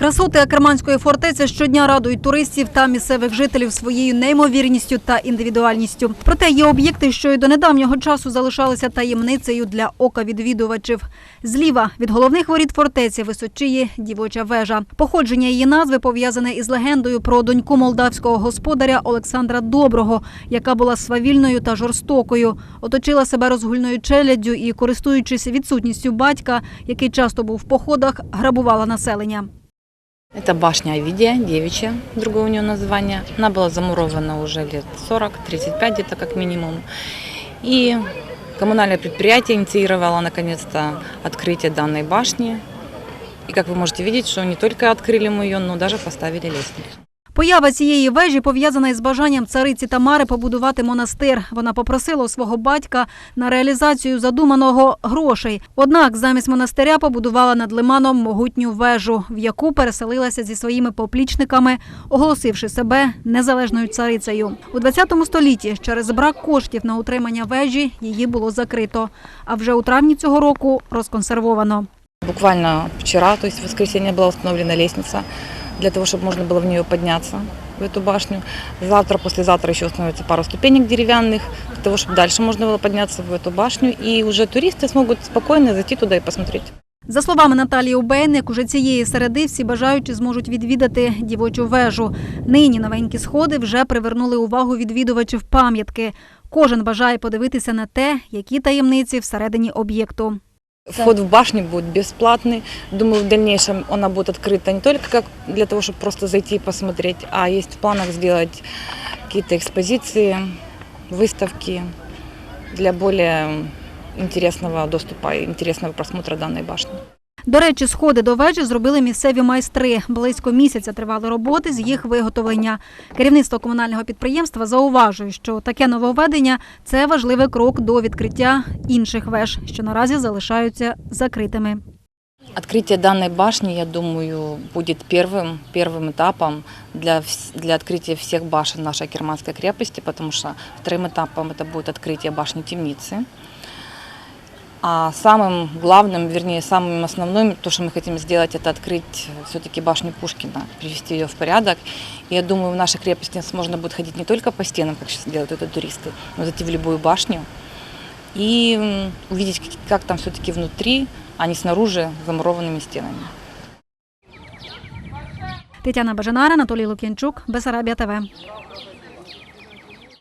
Красоти Акерманської фортеці щодня радують туристів та місцевих жителів своєю неймовірністю та індивідуальністю. Проте є об'єкти, що й до недавнього часу залишалися таємницею для ока відвідувачів. Зліва від головних воріт фортеці височіє дівоча вежа. Походження її назви пов'язане із легендою про доньку молдавського господаря Олександра Доброго, яка була свавільною та жорстокою, оточила себе розгульною челяддю і, користуючись відсутністю батька, який часто був в походах, грабувала населення. Это башня Овидия, девичья, другое у нее название. Она была замурована уже лет 40-35 где-то как минимум. И коммунальное предприятие инициировало наконец-то открытие данной башни. И как вы можете видеть, что не только открыли мы ее, но даже поставили лестницу. Поява цієї вежі пов'язана із бажанням цариці Тамари побудувати монастир. Вона попросила у свого батька на реалізацію задуманого грошей. Однак замість монастиря побудувала над лиманом могутню вежу, в яку переселилася зі своїми поплічниками, оголосивши себе незалежною царицею. У 20 столітті через брак коштів на утримання вежі її було закрито. А вже у травні цього року розконсервовано. Буквально вчера, то есть в воскресенье, была для того, чтобы можно было в нее подняться, в эту башню. Завтра, послезавтра еще установится пару ступенек деревянных, для того, чтобы дальше можно было подняться в эту башню. И уже туристы смогут спокойно зайти туда и посмотреть. За словами Наталії Убейник, уже цієї середи всі бажаючі зможуть відвідати дівочу вежу. Нині новенькі сходи вже привернули увагу відвідувачів пам'ятки. Кожен бажає подивитися на те, які таємниці всередині об'єкту. Вход в башню будет бесплатный. Думаю, в дальнейшем она будет открыта не только как для того, чтобы просто зайти и посмотреть, а есть в планах сделать какие-то экспозиции, выставки для более интересного доступа и интересного просмотра данной башни. До речі, сходи до вежі зробили місцеві майстри. Близько місяця тривали роботи з їх виготовлення. Керівництво комунального підприємства зауважує, що таке нововведення – це важливий крок до відкриття інших веж, що наразі залишаються закритими. Открытие данной башни, я думаю, будет первым, первым этапом для, вс- для открытия всех башен нашей Керманской крепости, потому что вторым этапом это будет открытие башни темницы. А самым главным, вернее, самым основным, то, что мы хотим сделать, это открыть все-таки башню Пушкина, привести ее в порядок. И я думаю, в нашей крепости можно будет ходить не только по стенам, как сейчас делают это туристы, но зайти в любую башню и увидеть, как- там все-таки внутри, а не снаружи замурованными стенами. Тетяна Бажанара, Анатолій Лук'янчук, Бесарабія ТВ.